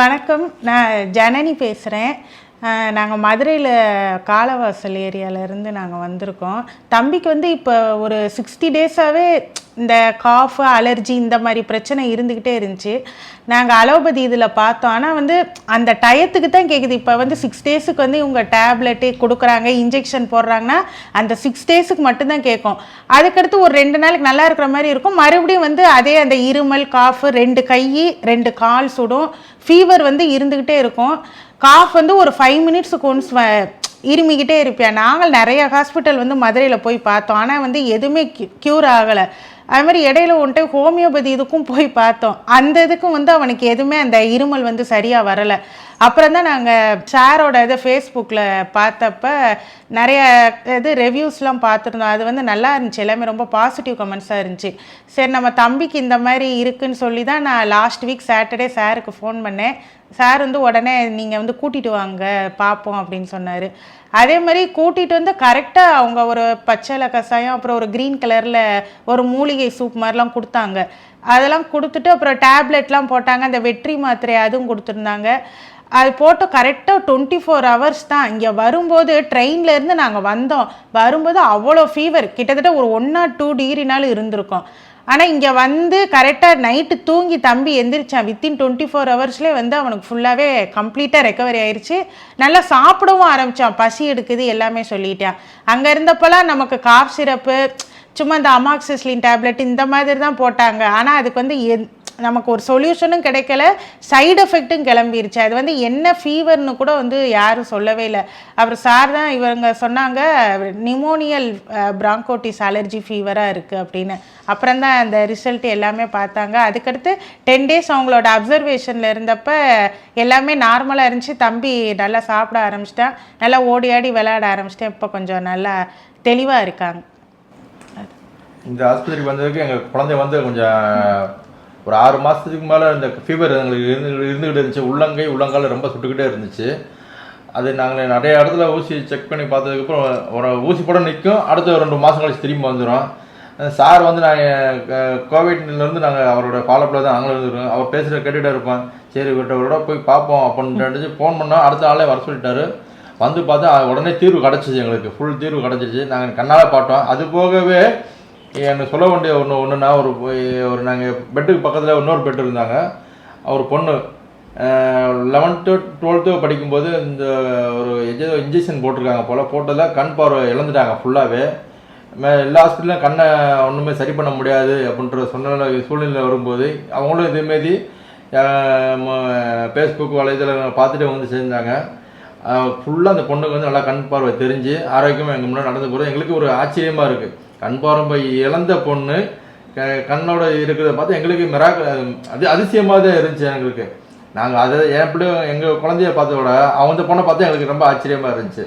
வணக்கம். நான் ஜனனி பேசுகிறேன் நாங்கள் மதுரையில் காலவாசல் ஏரியாவிலேருந்து நாங்கள் வந்திருக்கோம். தம்பிக்கு வந்து இப்போ ஒரு சிக்ஸ்டி டேஸாகவே இந்த காஃபு அலர்ஜி இந்த மாதிரி பிரச்சனை இருந்துக்கிட்டே இருந்துச்சு. நாங்கள் அலோபதி இதில் பார்த்தோம். ஆனால் வந்து அந்த டயத்துக்கு தான் கேட்குது இப்போ வந்து சிக்ஸ் டேஸுக்கு வந்து இவங்க டேப்லெட்டு கொடுக்குறாங்க இன்ஜெக்ஷன் போடுறாங்கன்னா அந்த சிக்ஸ் டேஸுக்கு மட்டும்தான் கேட்கும் அதுக்கடுத்து ஒரு ரெண்டு நாளைக்கு நல்லா இருக்கிற மாதிரி இருக்கும். மறுபடியும் வந்து அதே அந்த இருமல் காஃபு ரெண்டு கை ரெண்டு கால் சுடும். ஃபீவர் வந்து இருந்துக்கிட்டே இருக்கும். காஃப் வந்து ஒரு ஃபைவ் மினிட்ஸுக்கு ஒன்ஸ் இருமிக்கிட்டே இருப்பியா? நாங்கள் நிறைய ஹாஸ்பிட்டல் வந்து மதுரையில் போய் பார்த்தோம். ஆனால் வந்து எதுவுமே க்யூர் ஆகலை. அது மாதிரி இடையில ஒன்ட்டு ஹோமியோபதி இதுக்கும் போய் பார்த்தோம். அந்த இதுக்கும் வந்து அவனுக்கு எதுவுமே அந்த இருமல் வந்து சரியாக வரலை. அப்புறம் தான் நாங்கள் சாரோட இதை ஃபேஸ்புக்கில் பார்த்தப்ப நிறைய இது ரிவ்யூஸ்லாம் பார்த்துருந்தோம். அது வந்து நல்லா இருந்துச்சு. எல்லாமே ரொம்ப பாசிட்டிவ் கமெண்ட்ஸாக இருந்துச்சு. சரி நம்ம தம்பிக்கு இந்த மாதிரி இருக்குன்னு சொல்லி தான் நான் லாஸ்ட் வீக் சாட்டர்டே சாருக்கு ஃபோன் பண்ணேன். சார் வந்து உடனே நீங்கள் வந்து கூட்டிகிட்டு வாங்க பார்ப்போம் அப்படின்னு சொன்னார். அதே மாதிரி கூட்டிகிட்டு வந்து கரெக்டாக அவங்க ஒரு பச்சளை கஷாயம் அப்புறம் ஒரு க்ரீன் கலரில் ஒரு மூலிகை சூப் மாதிரிலாம் கொடுத்தாங்க. அதெல்லாம் கொடுத்துட்டு அப்புறம் டேப்லெட்லாம் போட்டாங்க. அந்த வெற்றி மாத்திரை அதுவும் கொடுத்துருந்தாங்க. அது போட்டு கரெக்டாக டுவெண்ட்டி ஃபோர் ஹவர்ஸ் தான். இங்கே வரும்போது ட்ரெயின்லேருந்து நாங்கள் வந்தோம். வரும்போது அவ்வளோ ஃபீவர் கிட்டத்தட்ட ஒரு ஒன் ஆர் டூ டிகிரினாலும் இருந்திருக்கும். ஆனால் இங்கே வந்து கரெக்டாக நைட்டு தூங்கி தம்பி எந்திரிச்சான். வித்தின் டுவெண்ட்டி ஃபோர் ஹவர்ஸ்லேயே வந்து அவனுக்கு ஃபுல்லாகவே கம்ப்ளீட்டாக ரெக்கவரி ஆயிடுச்சு நல்லா சாப்பிடவும் ஆரம்பித்தான் பசி எடுக்குது எல்லாமே சொல்லிட்டான். அங்கே இருந்தப்போலாம் நமக்கு காஃப் சிரப்பு சும்மா இந்த அமாக்சிஸ்லின் டேப்லெட் இந்த மாதிரி தான் போட்டாங்க. ஆனால் அதுக்கு வந்து எந் நமக்கு ஒரு சொல்யூஷனும் கிடைக்கல சைடு எஃபெக்ட்டும் கிளம்பிருச்சு. அது வந்து என்ன ஃபீவர்னு கூட வந்து யாரும் சொல்லவே இல்லை. அப்புறம் சார் தான் இவங்க சொன்னாங்க நிமோனியல் பிராங்கோட்டிஸ் அலர்ஜி ஃபீவராக இருக்குது அப்படின்னு. அப்புறம் தான் அந்த ரிசல்ட் எல்லாமே பார்த்தாங்க. அதுக்கடுத்து டென் டேஸ் அவங்களோட அப்சர்வேஷனில் இருந்தப்ப எல்லாமே நார்மலாக இருந்துச்சு. தம்பி நல்லா சாப்பிட ஆரம்பிச்சிட்டான். நல்லா ஓடி ஆடி விளையாட ஆரம்பிச்சிட்டேன். இப்போ கொஞ்சம் நல்லா தெளிவாக இருக்காங்க. இந்த ஆஸ்பத்திரிக்கு வந்ததுக்கு எங்கள் குழந்தை வந்து கொஞ்சம் ஒரு ஆறு மாதத்துக்கு மேலே இந்த ஃபீவர் எங்களுக்கு இருந்து இருந்துக்கிட்டு இருந்துச்சு. உள்ளங்கை உள்ளங்கால் ரொம்ப சுட்டுக்கிட்டே இருந்துச்சு. அது நாங்கள் நிறைய இடத்துல ஊசி செக் பண்ணி பார்த்ததுக்கப்புறம் ஒரு ஊசி போட நிற்கும் அடுத்த ரெண்டு மாதம் கழிச்சு திரும்பி வந்துடும் சார் வந்து நாங்கள் கோவிட்லேருந்து நாங்கள் அவரோட ஃபாலோப்பில் தான் நாங்களும் இருந்துருக்கோம் அவர் பேசுகிற கேட்டுகிட்டே இருப்போம் சரி விட்டவரோட போய் பார்ப்போம் அப்படின்ட்டு ஃபோன் பண்ணோம். அடுத்த நாளே வர சொல்லிட்டாரு. வந்து பார்த்தா உடனே தீர்வு கிடச்சிச்சு எங்களுக்கு. ஃபுல் தீர்வு கிடச்சிச்சு. நாங்கள் கண்ணால் பார்த்தோம். அது போகவே எனக்கு சொல்ல வேண்டிய ஒன்று ஒன்றுனா ஒரு ஒரு நாங்கள் பெட்டுக்கு பக்கத்தில் இன்னொரு பெட் இருந்தாங்க. அவர் பொண்ணு லெவன்த்து டுவெல்த்து படிக்கும்போது இந்த ஒரு எஜோ இன்ஜெக்ஷன் போட்டிருக்காங்க போல். போட்டதில் கண் பார்வை இழந்துட்டாங்க ஃபுல்லாகவே மே எல்லா ஹாஸ்பிட்டலும் கண்ணை ஒன்றுமே சரி பண்ண முடியாது அப்படின்ற சூழ்நிலை சூழ்நிலை வரும்போது அவங்களும் இதேமாரி ஃபேஸ்புக் வலைதளங்களை பார்த்துட்டு வந்து சேர்ந்தாங்க. ஃபுல்லாக அந்த பொண்ணுக்கு வந்து நல்லா கண் பார்வை தெரிஞ்சு ஆரோக்கியமாக எங்கள் முன்னாடி நடந்து போகிறது எங்களுக்கு ஒரு ஆச்சரியமாக இருக்குது கண் பார்வை இழந்த பொண்ணு கண்ணோட இருக்கிறத பார்த்து எங்களுக்கு மிராக்க அது அதிசயமாக தான் இருந்துச்சு எங்களுக்கு. நாங்கள் அதை என் பிள்ளை எங்கள் குழந்தைய பார்த்தோட விட அவங்க பொண்ணை பார்த்து எங்களுக்கு ரொம்ப ஆச்சரியமாக இருந்துச்சு.